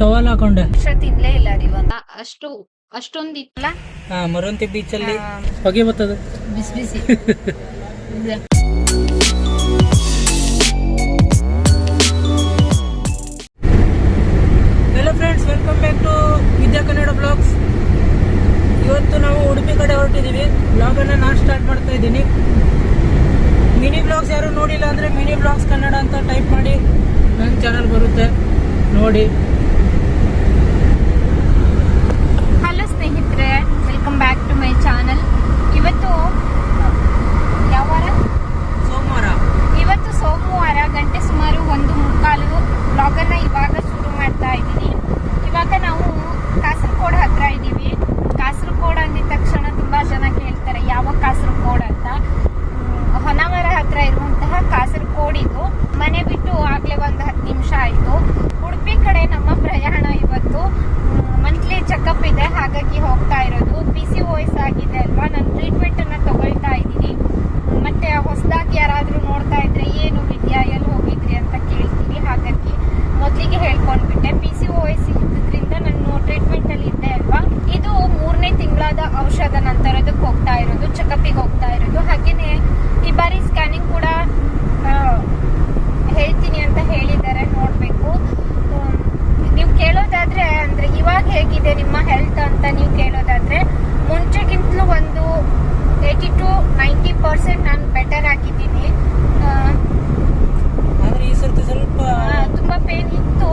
Towel ಹಾಕೊಂಡೆ. ತಿನ್ಲೇ ಇಲ್ಲ ರೀ ಇವಾಗ. ಅಷ್ಟು ಅಷ್ಟೊಂದು ಇತ್ತಲ್ಲ ಹಾ ಮರವಂತಿ ಬೀಚ್ ಅಲ್ಲಿ ಹೊಗೆ ಬರ್ತದೆ. ಬಿಸಿ ಬಿಸಿ. Hello friends welcome back to Vidya Kannada blogs ಇವತ್ತು ನಾವು ಉಡುಪಿ ಕಡೆ ಹೊರಟಿದ್ದೀವಿ ಬ್ಲಾಗನ್ನು ನಾನು ಸ್ಟಾರ್ಟ್ ಮಾಡ್ತಾ ಇದ್ದೀನಿ. ಮಿನಿ ಬ್ಲಾಗ್ಸ್ ಯಾರು ನೋಡಿಲ್ಲ ಅಂದರೆ ಮಿನಿ ಬ್ಲಾಗ್ಸ್ ಕನ್ನಡ ಅಂತ ಟೈಪ್ ಮಾಡಿ ನನ್ನ ಚಾನಲ್ ಬರುತ್ತೆ. ನೋಡಿ ಹಲೋ ಸ್ನೇಹಿತರೆ welcome back to my channel ಇವತ್ತು ಯಾವ ವಾರ ಸೋಮವಾರ ಇವತ್ತು ಸೋಮವಾರ ಗಂಟೆ ಸುಮಾರು ಒಂದು ಮುಕ್ಕಾಲು ಬ್ಲಾಗನ್ನ ಇವಾಗ ಶುರು ಮಾಡ್ತಾ ಇದ್ದೀನಿ ಇವಾಗ ನಾವು ಕಾಸರಗೋಡು ಹತ್ರ ಇದ್ದೀವಿ ಕಾಸರಗೋಡು ಅಂದಿದ ತಕ್ಷಣ ತುಂಬಾ ಜನ ಕೇಳ್ತಾರೆ ಯಾವ ಕಾಸರಗೋಡು ಅಂತ ಹ್ಮ್, ಹೊನ್ನಾವರ ಹತ್ರ ಇರುವಂತಹ ಕಾಸರಗೋಡು ಇದು ಮನೆ ಬಿಟ್ಟು ಆಗ್ಲೇ ಒಂದು ಹತ್ತು ನಿಮಿಷ ಆಯಿತು ಉಡುಪಿ ಕಡೆ ನಮ್ಮ ಪ್ರಯಾಣ ಇವತ್ತು ಮಂತ್ಲಿ ಚೆಕಪ್ ಇದೆ ಹಾಗಾಗಿ ಹೋಗ್ತಾ ಇರೋದು ಪಿ ಸಿ ಓಎಸ್ ಆಗಿದೆ ಅಲ್ವಾ ನಾನು ಟ್ರೀಟ್ಮೆಂಟ್ ಅನ್ನ ತಗೊಳ್ತಾ ಇದ್ದೀನಿ ಮತ್ತೆ ಹೊಸದಾಗಿ ಯಾರಾದ್ರೂ ನೋಡ್ತಾ ಇದ್ರೆ ಏನು ವಿದ್ಯಾ ಎಲ್ಲಿ ಹೋಗಿದ್ರಿ ಅಂತ ಕೇಳ್ತೀವಿ ಹಾಗಾಗಿ ಮೊದಲಿಗೆ ಹೇಳ್ಕೊಂಡ್ಬಿಟ್ಟೆ ಪಿ ಸಿ ಓ ಎಸ್ ಇದ್ರಿಂದ ನಾನು ಟ್ರೀಟ್ಮೆಂಟ್ ಅಲ್ಲಿ ಇದ್ದೆ ಅಲ್ವಾ ಇದು ಮೂರನೇ ತಿಂಗಳಾದ ಔಷಧ ನಂತರದಕ್ಕೆ ಹೋಗ್ತಾ ಇರೋದು ಚೆಕಪ್ಗೆ ಹೋಗ್ತಾ ಇರೋದು ಹಾಗೇನೆ ಈ ಬಾರಿ ಸ್ಕ್ಯಾನಿಂಗ್ ಕೂಡ ಆ, ಹೇಳ್ತೀನಿ ಅಂತ ಹೇಳಿದ್ದಾರೆ ನೋಡ್ಬೇಕು ಹ್ಮ್, ನೀವು ಕೇಳೋದಾದ್ರೆ ಅಂದ್ರೆ ಇವಾಗ ಹೇಗಿದೆ ನಿಮ್ಮ ಹೆಲ್ತ್ ಅಂತ ನೀವು ಕೇಳೋದಾದ್ರೆ ಮುಂಚೆಗಿಂತಲೂ ಒಂದು ಏಯ್ಟಿ ಟು ನೈಂಟಿ ಪರ್ಸೆಂಟ್ ನಾನು ಬೆಟರ್ ಆಗಿದ್ದೀನಿ ಆ, ಆದರೆ ಈ ಸರ್ತಿ ಸ್ವಲ್ಪ ಆ, ತುಂಬಾ ಪೇನ್ ಇತ್ತು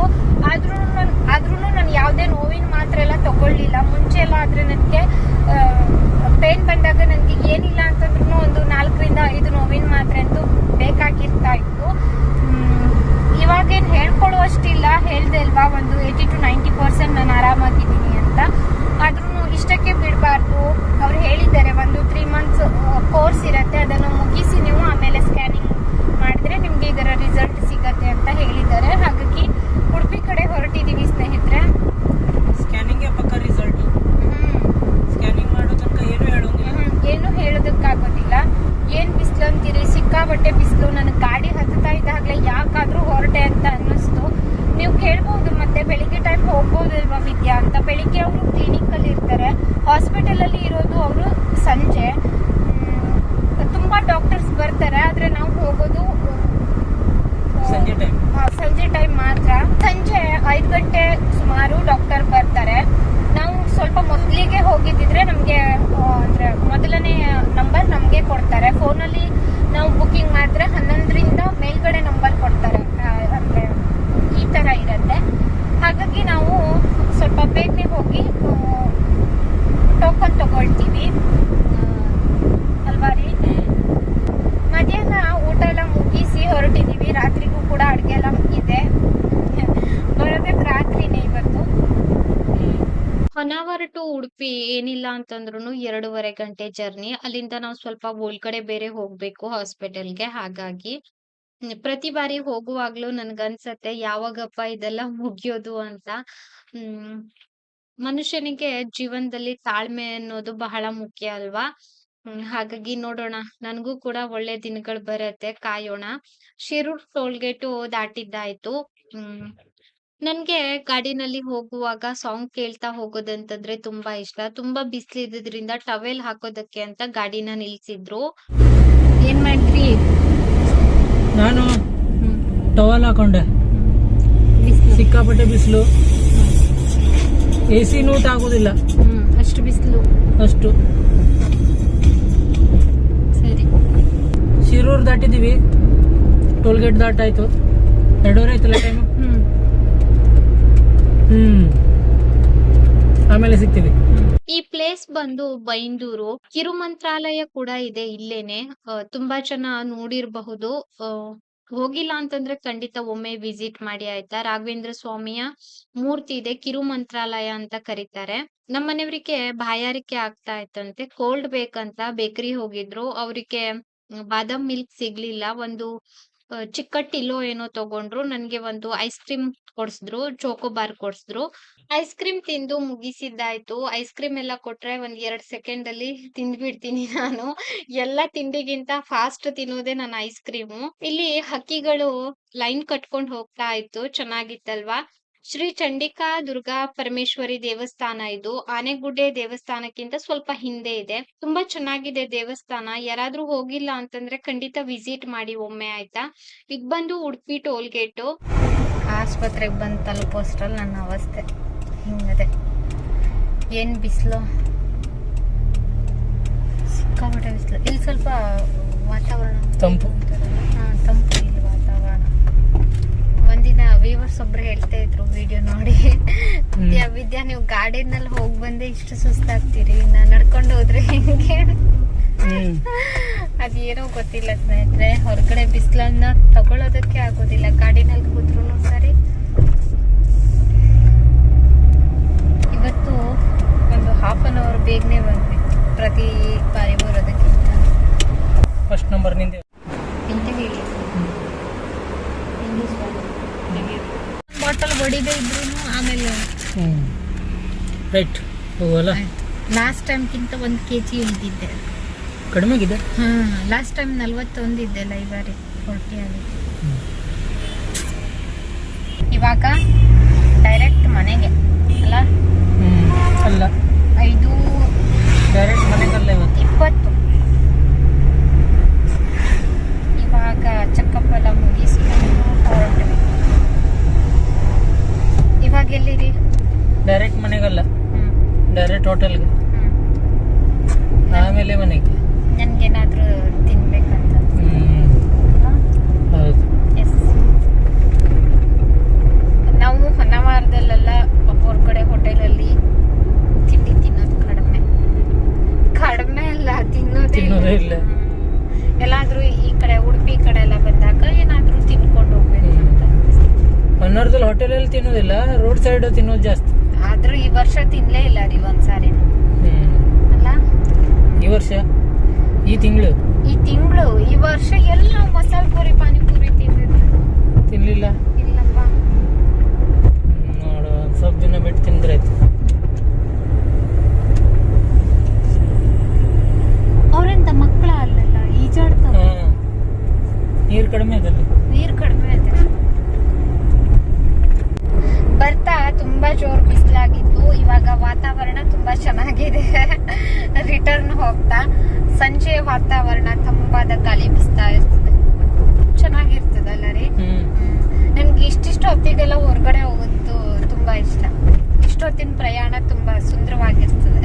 ಆದ್ರೂ ಆದ್ರೂ ನಾನು ಯಾವುದೇ ನೋವಿನ ಮಾತ್ರೆ ಎಲ್ಲ ತಗೊಳ್ಳಿಲ್ಲ ಮುಂಚೆ ಎಲ್ಲ ಆದ್ರೆ ನನಗೆ ಪೇನ್ ಬಂದಾಗ ನನಗೆ ಏನಿಲ್ಲ ಅಂತಂದ್ರೂ ಒಂದು ನಾಲ್ಕರಿಂದ ಐದು ನೋವಿನ ಮಾತ್ರೆ ಅಂತೂ ಬೇಕಾಗಿರ್ತಾ ಇತ್ತು ಹ್ಮ್, ಇವಾಗೇನು ಹೇಳ್ಕೊಳ್ಳುವಷ್ಟಿಲ್ಲ ಹೇಳ್ದೆ ಅಲ್ವಾ ಒಂದು ಏಯ್ಟಿ ಟು ನೈಂಟಿ ಪರ್ಸೆಂಟ್ ನಾನು ಆರಾಮಾಗಿದ್ದೀನಿ ಅಂತ ಆದ್ರೂ ಇಷ್ಟಕ್ಕೆ ಬಿಡಬಾರ್ದು ಅವ್ರು ಹೇಳಿದ್ದಾರೆ ಒಂದು ತ್ರೀ ಮಂತ್ಸ್ ಕೋರ್ಸ್ ಇರುತ್ತೆ ಅದನ್ನು ಮುಗಿಸಿ ನೀವು ಆಮೇಲೆ ಸ್ಕ್ಯಾನಿಂಗ್ ಮಾಡಿದ್ರೆ ನಿಮ್ಗೆ ಇದರ ರಿಸಲ್ಟ್ ಸಿಗತ್ತೆ ಅಂತ ಹೇಳಿದ್ದಾರೆ ಹಾಗಾಗಿ ಉಡುಪಿ ಕಡೆ ಹೊರಟಿದ್ದೀವಿ ಸ್ನೇಹಿತರೆ ಸ್ಕ್ಯಾನಿಂಗ್ಗೆ ಪಕ್ಕ ರಿಸಲ್ಟ್ ಹ್ಮ್. ಸ್ಕ್ಯಾನಿಂಗ್ ಮಾಡೋ ತನಕ ಏನು ಹೇಳೋಂಗಿಲ್ಲ ಹ್ಮ್. ಏನು ಹೇಳೋದಕ್ಕಾಗೋದಿಲ್ಲ ಏನ್ ಬಿಸಿಲು ಅಂತೀರಿ ಸಿಕ್ಕಾಬಟ್ಟೆ ಬಿಸಿಲು ನನಗೆ ಗಾಡಿ ಹತ್ತುತ್ತಾ ಇದ್ದಾಗಲೇ ಯಾಕಾದ್ರೂ ಹೊರಟೆ ಅಂತ ಅನ್ನಿಸ್ತು. ನೀವು ಕೇಳ್ಬೋದು ಮತ್ತೆ ಬೆಳಿಗ್ಗೆ ಟೈಮ್ ಹೋಗ್ಬೋದಲ್ವಾ ವಿದ್ಯಾ ಅಂತ. ಬೆಳಿಗ್ಗೆ ಅವರು ಕ್ಲಿನಿಕಲ್ಲಿ ಇರ್ತಾರೆ. ಹಾಸ್ಪಿಟಲಲ್ಲಿ ಇರೋದು ಅವರು ಸಂಜೆ. ತುಂಬಾ ಡಾಕ್ಟರ್ಸ್ ಬರ್ತಾರೆ ಆದ್ರೆ ನಾವು ಹೋಗೋದು ಸಂಜೆ ಟೈಮ್ ಮಾತ್ರ. ಸಂಜೆ ಐದು ಗಂಟೆ ಸುಮಾರು ಡಾಕ್ಟರ್ ಬರ್ತಾರೆ. ನಾವು ಸ್ವಲ್ಪ ಮೊದಲಿಗೆ ಹೋಗಿದ್ದಿದ್ರೆ ನಮಗೆ ಅಂದ್ರೆ ಮೊದಲನೇ ನಂಬರ್ ನಮಗೆ ಕೊಡ್ತಾರೆ ಫೋನಲ್ಲಿ ನಾವು ಬುಕಿಂಗ್ ಮಾಡಿದ್ರೆ ಹನ್ನೊಂದರಿಂದ ಮೇಲ್ಗಡೆ ನಂಬರ್ ಕೊಡ್ತಾರೆ ಆ, ಅಂದ್ರೆ ಈ ತರ ಇರುತ್ತೆ ಹಾಗಾಗಿ ನಾವು ಸ್ವಲ್ಪ ಬೇಗನೆ ಹೋಗಿ ಟೋಕನ್ ತಗೊಳ್ತೀವಿ ಆ, ಅಲ್ವಾ ರೀ ಮಧ್ಯಾಹ್ನ ಊಟ ಎಲ್ಲ ಮುಗಿಸಿ ಹೊರಟಿದೀವಿ ರಾತ್ರಿಗೂ ಕೂಡ ಅಡುಗೆ ಎಲ್ಲ ಇದೆ ಬರೋದಕ್ಕೆ ರಾತ್ರಿನೇ ಇವತ್ತು ಹೊನ್ನಾವರ ಟು ಉಡುಪಿ ಏನಿಲ್ಲ ಅಂತಂದ್ರು ಎರಡೂವರೆ ಗಂಟೆ ಜರ್ನಿ. ಅಲ್ಲಿಂದ ನಾವು ಸ್ವಲ್ಪ ಒಳಗಡೆ ಬೇರೆ ಹೋಗ್ಬೇಕು ಹಾಸ್ಪಿಟಲ್ಗೆ. ಹಾಗಾಗಿ ಪ್ರತಿ ಬಾರಿ ಹೋಗುವಾಗ್ಲೂ ನನ್ಗನ್ಸತ್ತೆ ಯಾವಾಗಪ್ಪ ಇದೆಲ್ಲ ಮುಗಿಯೋದು ಅಂತ. ಹ್ಮ್, ಮನುಷ್ಯನಿಗೆ ಜೀವನದಲ್ಲಿ ತಾಳ್ಮೆ ಅನ್ನೋದು ಬಹಳ ಮುಖ್ಯ ಅಲ್ವಾ? ಹಾಗಾಗಿ ನೋಡೋಣ. ನನ್ಗೂ ಕೂಡ ಒಳ್ಳೆ ದಿನಗಳು ಬರತ್ತೆ. ಕಾಯೋಣ. ಶಿರೂರ್ ಟೋಲ್ಗೇಟು ದಾಟಿದ್ದಾಯ್ತು. ಹ್ಮ್. ನನ್ಗೆ ಗಾಡಿನಲ್ಲಿ ಹೋಗುವಾಗ ಸಾಂಗ್ ಕೇಳ್ತಾ ಹೋಗೋದಂತಂದ್ರೆ ತುಂಬಾ ಇಷ್ಟ. ತುಂಬಾ ಬಿಸಿಲಿದ್ರಿಂದ ಟವೆಲ್ ಹಾಕೋದಕ್ಕೆ ಅಂತ ಗಾಡಿನ ನಿಲ್ಸಿದ್ರು. ಏನ್ ಮಾಡ್ರಿ ನಾನು ಟವಲ್ ಹಾಕೊಂಡೆ. ಸಿಕ್ಕಾಪಟ್ಟೆ ಬಿಸಿಲು. ಎ ಸಿನೂ ಆಗೋದಿಲ್ಲ. ಹ್ಮ್. ಅಷ್ಟು ಬಿಸಿಲು. ಅಷ್ಟು. ಸರಿ. ಶಿರೂರು ದಾಟಿದೀವಿ ಟೋಲ್ ಗೇಟ್ ದಾಟಾಯ್ತು. ಎರಡೂವರೆ ಆಯ್ತಲ್ಲ ಟೈಮು ಆಮೇಲೆ ಸಿಗ್ತೀವಿ. ಈ ಪ್ಲೇಸ್ ಬಂದು ಬೈಂದೂರು, ಕಿರುಮಂತ್ರಾಲಯ ಕೂಡ ಇದೆ ಇಲ್ಲೇನೆ. ತುಂಬಾ ಜನ ನೋಡಿರಬಹುದು. ಹೋಗಿಲ್ಲ ಅಂತಂದ್ರೆ ಖಂಡಿತ ಒಮ್ಮೆ ವಿಸಿಟ್ ಮಾಡಿ ಆಯ್ತಾ? ರಾಘವೇಂದ್ರ ಸ್ವಾಮಿಯ ಮೂರ್ತಿ ಇದೆ ಕಿರು ಮಂತ್ರಾಲಯ ಅಂತ ಕರೀತಾರೆ. ನಮ್ಮ ಮನೆಯವ್ರಿಗೆ ಬಾಯಾರಿಕೆ ಆಗ್ತಾ ಇತ್ತಂತೆ. ಕೋಲ್ಡ್ ಬೇಕಂತ ಬೇಕರಿ ಹೋಗಿದ್ರು. ಅವರಿಗೆ ಬಾದಾಮ್ ಮಿಲ್ಕ್ ಸಿಗ್ಲಿಲ್ಲ. ಒಂದು ಚಿಕ್ಕ ಟಿಲೋ ಏನೋ ತಗೊಂಡ್ರು, ನನ್ಗೆ ಒಂದು ಐಸ್ ಕ್ರೀಮ್ ಕೊಡ್ಸಿದ್ರು ಚೋಕೋ ಬಾರ್ ಕೊಡ್ಸಿದ್ರು. ಐಸ್ ಕ್ರೀಮ್ ತಿಂದು ಮುಗಿಸಿದ್ದಾಯ್ತು. ಐಸ್ ಕ್ರೀಮ್ ಎಲ್ಲ ಕೊಟ್ರೆ ಒಂದ್ ಎರಡ್ ಸೆಕೆಂಡ್ ಅಲ್ಲಿ ತಿಂದ್ಬಿಡ್ತೀನಿ ನಾನು. ಎಲ್ಲ ತಿಂಡಿಗಿಂತ ಫಾಸ್ಟ್ ತಿನ್ನೋದೇ ನನ್ನ ಐಸ್ ಕ್ರೀಮು ಇಲ್ಲಿ ಹಕ್ಕಿಗಳು ಲೈನ್ ಕಟ್ಕೊಂಡ್ ಹೋಗ್ತಾ ಇತ್ತು. ಚೆನ್ನಾಗಿತ್ತಲ್ವಾ? ಶ್ರೀ ಚಂಡಿಕಾ ದುರ್ಗಾ ಪರಮೇಶ್ವರಿ ದೇವಸ್ಥಾನ ಇದು. ಆನೆಗುಡ್ಡೆ ದೇವಸ್ಥಾನಕ್ಕಿಂತ ಸ್ವಲ್ಪ ಹಿಂದೆ ಇದೆ. ತುಂಬಾ ಚೆನ್ನಾಗಿದೆ ದೇವಸ್ಥಾನ. ಯಾರಾದ್ರೂ ಹೋಗಿಲ್ಲ ಅಂತಂದ್ರೆ ಖಂಡಿತ ವಿಸಿಟ್ ಮಾಡಿ ಒಮ್ಮೆ ಆಯ್ತಾ? ಇದ್ ಬಂದು ಉಡುಪಿ ಟೋಲ್ ಗೇಟು ಆಸ್ಪತ್ರೆಗೆ ಬಂದು ತಲುಪೋಸ್ಟ್ರಲ್ಲಿ ನನ್ನ ಅವಸ್ಥೆ. ಹಿಂಗದೆ. ಏನ್ ಬಿಸಿಲು? ಸಿಕ್ಕಾಪಟ್ಟೆ ಬಿಸಿಲು. ಇಲ್ಲಿ ಸ್ವಲ್ಪ ವಾತಾವರಣ ತಂಪು. ಹಾ ತಂಪು. ವಾತಾವರಣ ಒಂದಿನ ವ್ಯೂವರ್ಸ್ ಒಬ್ರು ಹೇಳ್ತಾ ಇದ್ರು ವಿಡಿಯೋ ನೋಡಿ. ವಿದ್ಯಾ ವಿದ್ಯಾ ನೀವು ಗಾಡಿನಲ್ಲಿ ಹೋಗಿ ಬಂದೆ ಇಷ್ಟು ಸುಸ್ತಾಗ್ತೀರಿ? ನಾ ನಡ್ಕೊಂಡು ಹೋದ್ರೆ ಹೆಂಗೆ? ಅದೇನೋ ಗೊತ್ತಿಲ್ಲ ಸ್ನೇಹಿತರೆ ಹೊರಗಡೆ ಬಿಸಿಲನ್ನ ತಗೊಳ್ಳೋದಕ್ಕೆ ಆಗೋದಿಲ್ಲ. ಗಾಡಿನಲ್ಲಿ ಕೂತ್ರು ಸರಿ. ಇವತ್ತು ಒಂದು ಹಾಫ್ ಅನ್ ಅವರ್ ಬೇಗನೆ ಬಂದ್ವಿ. ಪ್ರತಿ ಬಾರಿ ಬರೋದಕ್ಕಿಂತ. ಫಸ್ಟ್ ನಂಬರ್ ನಿಂದೆ. ಹೊಡಿದೇ ಇದ್ರು ಆಮೇಲೆ ರೈಟ್ ಹೋಗಲ್ಲ? ಲಾಸ್ಟ್ ಟೈಮ್ಗಿಂತ ಒಂದು ಕೆ ಜಿ ಇಳಿದಿದ್ದೆ ಕಡಿಮೆ ಆಗಿದೆ ಹಾಂ ಲಾಸ್ಟ್ ಟೈಮ್ ನಲ್ವತ್ತೊಂದು ಇದ್ದೆ ಬಾರಿ ಫೋರ್ಟಿ ಆಗಿದೆ. ಇವಾಗ ಡೈರೆಕ್ಟ್ ಮನೆಗೆ ಅಲ್ಲ? ಅಲ್ಲ. ಐದು ಡೈರೆಕ್ಟ್ ಮನೆಗಲ್ಲ ಇವತ್ತು ಇಪ್ಪತ್ತು. ಇವಾಗ ಚೆಕಪ್ ಎಲ್ಲ ಮುಗಿಸ್ಕೊಂಡು ಇವಾಗ ಎಲ್ಲಿರಿ ಡೈರೆಕ್ಟ್ ಮನೆಗಲ್ಲ. ಡೈರೆಕ್ಟ್ ಹೋಟೆಲ್ಗೆ ಆಮೇಲೆ ಮನೆಗೆ. ನನ್ಗೇನಾದ್ರೂ ತಿನ್ಬೇಕಂತ. ಹೌದು. ಎಸ್ ನಾವು ಹೊನ್ನವಾರದಲ್ಲೆಲ್ಲ ಹೊರಗಡೆ ಹೋಟೆಲಲ್ಲಿ ತಿಂಡಿ ತಿನ್ನೋದು ಕಡಿಮೆ. ಕಡಿಮೆ ಅಲ್ಲ ತಿನ್ನೋದೇ ಇಲ್ಲ. ಎಲ್ಲಾದರೂ ಎಲ್ಲಾದ್ರೂ ಈ ಕಡೆ ಉಡುಪಿ ಕಡೆ ಎಲ್ಲ ಬಂದಾಗ ಏನಾದ್ರೂ ತಿನ್ಕೊಂಡು ಹೋಗ್ಬೇಕು ಅಂತ ಹೊನ್ನಾರ್ದಲ್ಲಿ ಹೋಟೆಲಲ್ಲಿ ತಿನ್ನೋದಿಲ್ಲ ರೋಡ್ ಸೈಡ್ ತಿನ್ನೋದು ಜಾಸ್ತಿ. ಆದ್ರೂ ಈ ವರ್ಷ ತಿನ್ಲೇ ಇಲ್ಲ ರೀ ಒಂದ್ಸಾರಿ. ಅಲ್ಲ? ಈ ವರ್ಷ? ಈ ತಿಂಗಳು? ಈ ತಿಂಗಳು ಈ ವರ್ಷ ಎಲ್ಲ ಮಸಾಲೆ ಪೂರಿ ಪಾನಿಪುರಿ ತಿಂದಿದ್ರು. ತಿನ್ಲಿಲ್ಲ? ಇಲ್ಲಪ್ಪ. ನೋಡು ಸ್ವಲ್ಪ ದಿನ ಬಿಟ್ಟು ತಿಂದ್ರೆ ಆಯ್ತು ಅವ್ರೆಂತ ಮಕ್ಕಳ ಅಲ್ಲಲ್ಲ ಈಜಾಡ್ತಾವ ಹಾ ನೀರು ಕಡಿಮೆ ಅದಲ್ಲಿ ನೀರ್ ಕಡಿಮೆ ಇದೆ ಬರ್ತಾ ತುಂಬಾ ಜೋರ್ ಬಿಸಿಲಾಗಿತ್ತು ಇವಾಗ ವಾತಾವರಣ ತುಂಬಾ ಚೆನ್ನಾಗಿದೆ ರಿಟರ್ನ್ ಹೋಗ್ತಾ ಸಂಜೆ ವಾತಾವರಣ ತಂಪಾದ ಗಾಳಿ ಬೀಸ್ತಾ ಇರ್ತದೆ ಚೆನ್ನಾಗಿರ್ತದಲ್ಲ ರೀ ಹ್ಮ್ ನನ್ಗೆ ಇಷ್ಟಿಷ್ಟು ಹೊತ್ತಿಗೆಲ್ಲ ಹೊರಗಡೆ ಹೋಗೋದು ತುಂಬಾ ಇಷ್ಟ ಇಷ್ಟೊತ್ತಿನ ಪ್ರಯಾಣ ತುಂಬಾ ಸುಂದರವಾಗಿರ್ತದೆ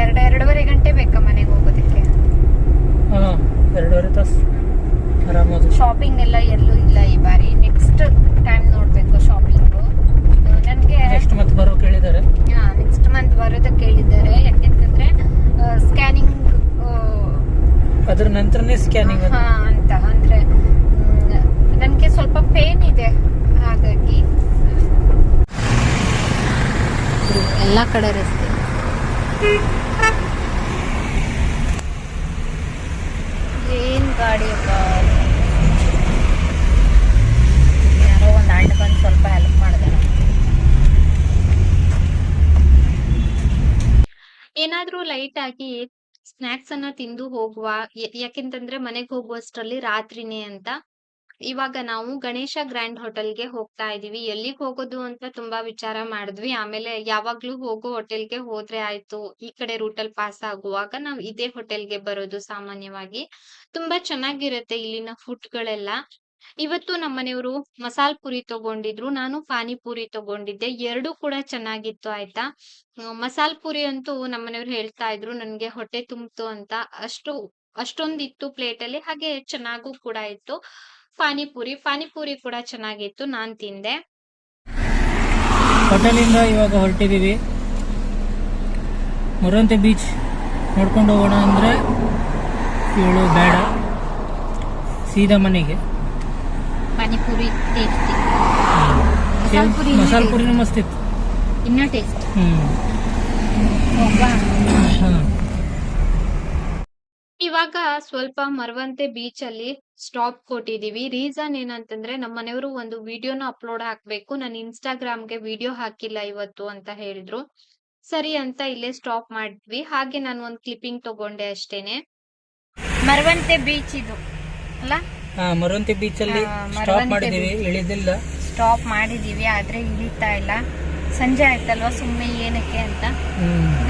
ಎರಡು ಎರಡೂವರೆ ಗಂಟೆ ಬೇಕಾ ಮನೆಗೆ ಹೋಗೋದಕ್ಕೆ ಹಾ ಎರಡೂವರೆ ತಾಸು ಆರಾಮದು ಶಾಪಿಂಗ್ ಎಲ್ಲ ಎಲ್ಲೂ ಇಲ್ಲ ಈ ಬಾರಿ ನೆಕ್ಸ್ಟ್ ಟೈಮ್ ನೋಡ್ಬೇಕು ಶಾಪಿಂಗ್ ನನಗೆ ನೆಕ್ಸ್ಟ್ ಮತ್ತೆ ಬರೋ ಕೇಳಿದ್ದಾರೆ ನೆಕ್ಸ್ಟ್ ಮಂತ್ ಬರೋದಕ್ಕೆ ಹೇಳಿದ್ದಾರೆ ಯಾಕೆಂತಂದ್ರೆ ಸ್ಕ್ಯಾನಿಂಗ್ ಅದ್ರ ನಂತರನೇ ಸ್ಕ್ಯಾನಿಂಗ್ ಅಂತ. ಅಂದ್ರೆ ನನಗೆ ಸ್ವಲ್ಪ ಪೇನ್ ಇದೆ. ಹಾಗಾಗಿ ಎಲ್ಲ ಕಡೆ ರಸ್ತೆ ಏನ್ ಗಾಡಿ ಯಾರೋ ಒಂದು ಅಣ್ಣ ಬಂದು ಸ್ವಲ್ಪ ಹೆಲ್ಪ್ ಮಾಡಿದೆ ಏನಾದ್ರೂ ಲೈಟ್ ಆಗಿ ಸ್ನಾಕ್ಸ್ ಅನ್ನ ತಿಂದು ಹೋಗುವ ಯಾಕೆಂತಂದ್ರೆ ಮನೆಗ್ ಹೋಗುವಷ್ಟರಲ್ಲಿ ರಾತ್ರಿನೇ ಅಂತ. ಇವಾಗ ನಾವು ಗಣೇಶ ಗ್ರ್ಯಾಂಡ್ ಹೋಟೆಲ್ಗೆ ಹೋಗ್ತಾ ಇದೀವಿ. ಎಲ್ಲಿಗ್ ಹೋಗೋದು ಅಂತ ತುಂಬಾ ವಿಚಾರ ಮಾಡಿದ್ವಿ. ಆಮೇಲೆ ಯಾವಾಗ್ಲೂ ಹೋಗೋ ಹೋಟೆಲ್ಗೆ ಹೋದ್ರೆ ಆಯ್ತು. ಈ ಕಡೆ ರೂಟಲ್ ಪಾಸ್ ಆಗುವಾಗ ನಾವ್ ಇದೇ ಹೋಟೆಲ್ಗೆ ಬರೋದು ಸಾಮಾನ್ಯವಾಗಿ. ತುಂಬಾ ಚೆನ್ನಾಗಿರುತ್ತೆ ಇಲ್ಲಿನ ಫುಡ್ ಗಳೆಲ್ಲ. ಇವತ್ತು ನಮ್ಮ ಮನೆಯವರು ಮಸಾಲ್ ಪುರಿ ತಗೊಂಡಿದ್ರು. ನಾನು ಪಾನಿಪುರಿ ತಗೊಂಡಿದ್ದೆ. ಎರಡೂ ಕೂಡ ಚೆನ್ನಾಗಿತ್ತು ಆಯ್ತಾ? ಮಸಾಲ್ ಪುರಿ ಅಂತೂ ನಮ್ಮನೆಯವ್ರು ಹೇಳ್ತಾ ಇದ್ರು, ನನ್ಗೆ ಹೊಟ್ಟೆ ತುಂಬಿತು ಅಂತ. ಅಷ್ಟು, ಅಷ್ಟೊಂದಿತ್ತು ಪ್ಲೇಟ್ ಅಲ್ಲಿ ಹಾಗೆ ಚೆನ್ನಾಗೂ ಕೂಡ ಇತ್ತು ಪಾನಿಪುರಿ ಪಾನಿಪುರಿ ಕೂಡ ಚೆನ್ನಾಗಿತ್ತು. ನಾನ್ ತಿಂದೆ. ಹೋಟೆಲಿಂದ ಇವಾಗ ಹೊರಟಿದೀವಿ ಮುರಂತೆ ಬೀಚ್ ನೋಡ್ಕೊಂಡು ಹೋಗೋಣ ಅಂದ್ರೆ ಇವಳು ಬೇಡ. ಸೀದಾ ಮನೆಗೆ. ಪಾನಿಪುರಿ ಟೇಸ್ಟ್ ಮಸಾಲ ಪುರಿ ಮಸಾಲ. ಪುರಿನೂ ಮಸ್ತ್ ಇತ್ತು ಇನ್ನೂ ಟೇಸ್ಟ್ ಇವಾಗ ಸ್ವಲ್ಪ ಮರವಂತೆ ಬೀಚ್ ಅಲ್ಲಿ ಸ್ಟಾಪ್ ಕೊಟ್ಟಿದೀವಿ. ರೀಸನ್ ಏನಂತಂದ್ರೆ ನಮ್ಮ ಮನೆಯವರು ಒಂದು ವಿಡಿಯೋನ ಅಪ್ಲೋಡ್ ಹಾಕ್ಬೇಕು. ನಾನು ಇನ್ಸ್ಟಾಗ್ರಾಮ್ಗೆ ವಿಡಿಯೋ ಹಾಕಿಲ್ಲ ಇವತ್ತು ಅಂತ ಹೇಳಿದ್ರು. ಸರಿ ಅಂತ ಇಲ್ಲೇ ಸ್ಟಾಪ್ ಮಾಡಿದ್ವಿ. ಹಾಗೆ ನಾನು ಒಂದು ಕ್ಲಿಪ್ಪಿಂಗ್ ತಗೊಂಡೆ ಅಷ್ಟೇನೆ. ಮರವಂತೆ ಬೀಚ್ ಇದು. ಅಲ್ಲ? ಮರವಂತಿ ಬೀಚ್ ಅಲ್ಲಿ ಸ್ಟಾಪ್ ಮಾಡಿದೀವಿ ಮಾಡಿದ್ದೀವಿ ಇಳಿದಿಲ್ಲ. ಸ್ಟಾಪ್ ಮಾಡಿದೀವಿ ಆದ್ರೆ ಇಳಿತಾ ಇಲ್ಲ. ಸಂಜೆ ಆಯ್ತಲ್ವಾ ಸುಮ್ಮನೆ ಏನಕ್ಕೆ ಅಂತ?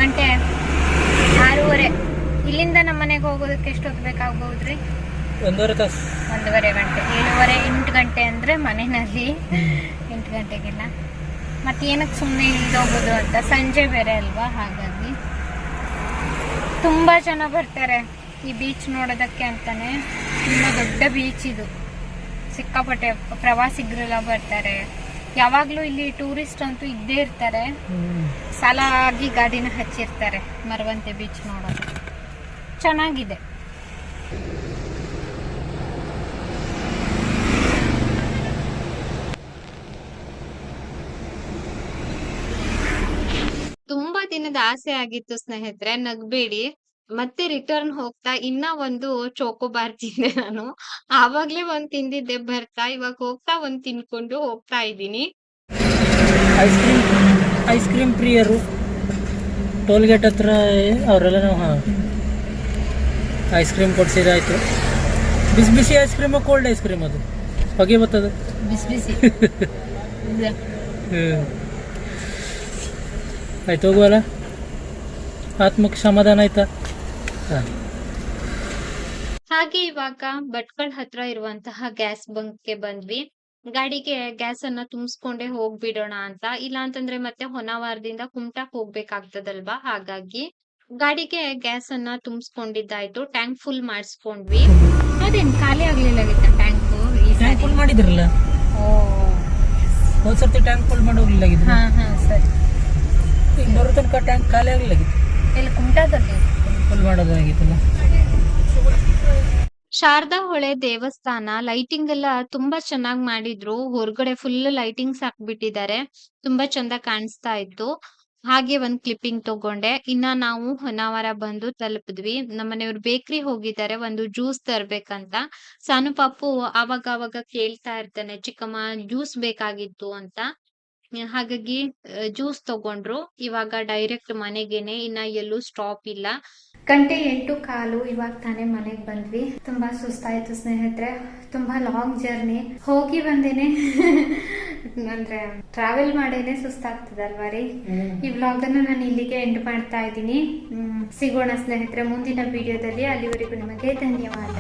ಗಂಟೆ ಆರೂವರೆ. ಇಲ್ಲಿಂದ ನಮ್ಮ ಮನೆಗೆ ಹೋಗೋದಕ್ಕೆ ಎಷ್ಟೊತ್ತು ಬೇಕಾಗ್ಬೋದ್ರಿ ಒಂದೂವರೆ ತಾಸು. ಒಂದೂವರೆ ಗಂಟೆ. ಏಳುವರೆ ಎಂಟು ಗಂಟೆ ಅಂದ್ರೆ ಮನೆಯಲ್ಲಿ ಎಂಟು ಗಂಟೆಗೆಲ್ಲ. ಮತ್ತೆ ಏನಕ್ಕೆ ಸುಮ್ಮನೆ ಇಳಿದೋಗೋದು ಅಂತ? ಸಂಜೆ ಬೇರೆ ಅಲ್ವಾ ಹಾಗಾಗಿ. ತುಂಬಾ ಜನ ಬರ್ತಾರೆ ಈ ಬೀಚ್ ನೋಡೋದಕ್ಕೆ ಅಂತಾನೆ. ತುಂಬ ದೊಡ್ಡ ಬೀಚ್ ಇದು. ಸಿಕ್ಕಾಪಟ್ಟೆ ಪ್ರವಾಸಿಗರೆಲ್ಲ ಬರ್ತಾರೆ. ಯಾವಾಗಲೂ ಇಲ್ಲಿ ಟೂರಿಸ್ಟ್ ಅಂತೂ ಇದ್ದೇ ಇರ್ತಾರೆ. ಸಾಲಾಗಿ ಗಾಡಿನ ಹಚ್ಚಿರ್ತಾರೆ ಮರವಂತೆ ಬೀಚ್ ನೋಡೋದು. ಚೆನ್ನಾಗಿದೆ. ತುಂಬಾ ದಿನದ ಆಸೆ ಆಗಿತ್ತು ಸ್ನೇಹಿತರೆ, ನಗ್ಬೇಡಿ. ಮತ್ತೆ ರಿಟರ್ನ್ ಹೋಗ್ತಾ ಇನ್ನ ಒಂದು ಚೋಕೋಬಾರ್ ತಿಂದೆ ನಾನು. ಆವಾಗ್ಲೇ ಒಂದ್ ತಿಂದಿದ್ದೆ ಬರ್ತಾ ಇವಾಗ ಹೋಗ್ತಾ ಒಂದ್ ತಿನ್ಕೊಂಡು ಹೋಗ್ತಾ ಇದ್ದೀನಿ. ಐಸ್ ಕ್ರೀಮ್ ಐಸ್ ಕ್ರೀಮ್ ಪ್ರಿಯರು ಟೋಲ್ ಗೇಟ್ ಹತ್ರ ಅವರೆಲ್ಲ ನಾವು ಹಾಂ ಐಸ್ ಕ್ರೀಮ್ ಕೊಡ್ಸಿದಾಯ್ತು. ಬಿಸಿ ಬಿಸಿ ice cream cold ice cream ಅದು. ಹೊಗೆ ಬರ್ತದೆ. ಬಿಸಿ ಬಿಸಿ. ಹ್ಞೂ ಆಯ್ತು ಹೋಗುವಲ್ಲ? ಆತ್ಮಕ್ಕೆ ಸಮಾಧಾನ ಆಯ್ತಾ? ಹಾಗೆ ಇವಾಗ ಭಟ್ಕಳ ಹತ್ರ ಇರುವಂತಹ ಗ್ಯಾಸ್ ಬಂಕ್ಗೆ ಬಂದ್ವಿ. ಗಾಡಿಗೆ ಗ್ಯಾಸ್ ಅನ್ನ ತುಂಬಿಸ್ಕೊಂಡೆ ಹೋಗ್ಬಿಡೋಣ ಅಂತ. ಇಲ್ಲ ಅಂತಂದ್ರೆ ಮತ್ತೆ ಹೊನಾವಾರದಿಂದ ಕುಮಟಾಕ್ ಹೋಗ್ಬೇಕಾಗ್ತದಲ್ವಾ? ಹಾಗಾಗಿ ಗಾಡಿಗೆ ಗ್ಯಾಸ್ ಅನ್ನ ತುಂಬಿಸ್ಕೊಂಡಿದ್ದಾಯ್ತು. Tank full ಮಾಡಿಸ್ಕೊಂಡ್ವಿ. ಅದೇನ್ ಖಾಲಿ ಆಗ್ಲಿಲ್ಲ ಟ್ಯಾಂಕ್? ಫುಲ್ ಮಾಡಿದ್ರಲ್ಲ? ಓ. ಹೋದ್ ಸರ್ತಿ ಟ್ಯಾಂಕ್ ಫುಲ್ ಹಾ ಹಾ ಸರಿ. ಈಗ ಬರೋ ತನಕ ಟ್ಯಾಂಕ್ ಖಾಲಿ ಆಗ್ಲಿಲ್ಲ ಇಲ್ಲಿ ಕುಮಟಾದಲ್ಲಿ? ಶಾರದಾ ಹೊಳೆ ದೇವಸ್ಥಾನ ಲೈಟಿಂಗ್ ಎಲ್ಲ ತುಂಬಾ ಚೆನ್ನಾಗಿ ಮಾಡಿದ್ರು. ಹೊರಗಡೆ ಫುಲ್ ಲೈಟಿಂಗ್ಸ್ ಹಾಕ್ಬಿಟ್ಟಿದ್ದಾರೆ. ತುಂಬಾ ಚಂದ ಕಾಣಿಸ್ತಾ ಇತ್ತು. ಹಾಗೆ ಒಂದ್ ಕ್ಲಿಪ್ಪಿಂಗ್ ತಗೊಂಡೆ. ಇನ್ನ ನಾವು ಹೊನ್ನಾವರ ಬಂದು ತಲುಪಿದ್ವಿ. ನಮ್ಮನೆಯವ್ರು ಬೇಕ್ರಿ ಹೋಗಿದ್ದಾರೆ. ಒಂದು ಜ್ಯೂಸ್ ತರ್ಬೇಕಂತ. ಸಾನು ಪಾಪು ಅವಾಗ ಅವಾಗ ಕೇಳ್ತಾ ಇರ್ತಾನೆ, ಚಿಕ್ಕಮ್ಮ ಜ್ಯೂಸ್ ಬೇಕಾಗಿತ್ತು ಅಂತ. ಹಾಗಾಗಿ ಜ್ಯೂಸ್ ತಗೊಂಡ್ರು. ಇವಾಗ ಡೈರೆಕ್ಟ್ ಮನೆಗೇನೆ ಇನ್ನ ಎಲ್ಲೂ ಸ್ಟಾಪ್ ಇಲ್ಲ. ಗಂಟೆ ಎಂಟು ಕಾಲು ಇವಾಗ ತಾನೇ ಮನೆಗೆ ಬಂದ್ವಿ. ತುಂಬಾ ಸುಸ್ತಾಯ್ತು ಸ್ನೇಹಿತರೆ. ತುಂಬಾ ಲಾಂಗ್ ಜರ್ನಿ ಹೋಗಿ ಬಂದೇನೆ. ಅಂದ್ರೆ ಟ್ರಾವೆಲ್ ಮಾಡೇನೆ ಸುಸ್ತಾಗ್ತದಲ್ವಾ ರೀ? ಈ ವ್ಲಾಗ್ ಅನ್ನು ನಾನು ಇಲ್ಲಿಗೆ ಎಂಡ್ ಮಾಡ್ತಾ ಇದ್ದೀನಿ. ಸಿಗೋಣ ಸ್ನೇಹಿತರೆ. ಮುಂದಿನ ವಿಡಿಯೋದಲ್ಲಿ ಅಲ್ಲಿವರೆಗೂ ನಿಮಗೆ ಧನ್ಯವಾದ.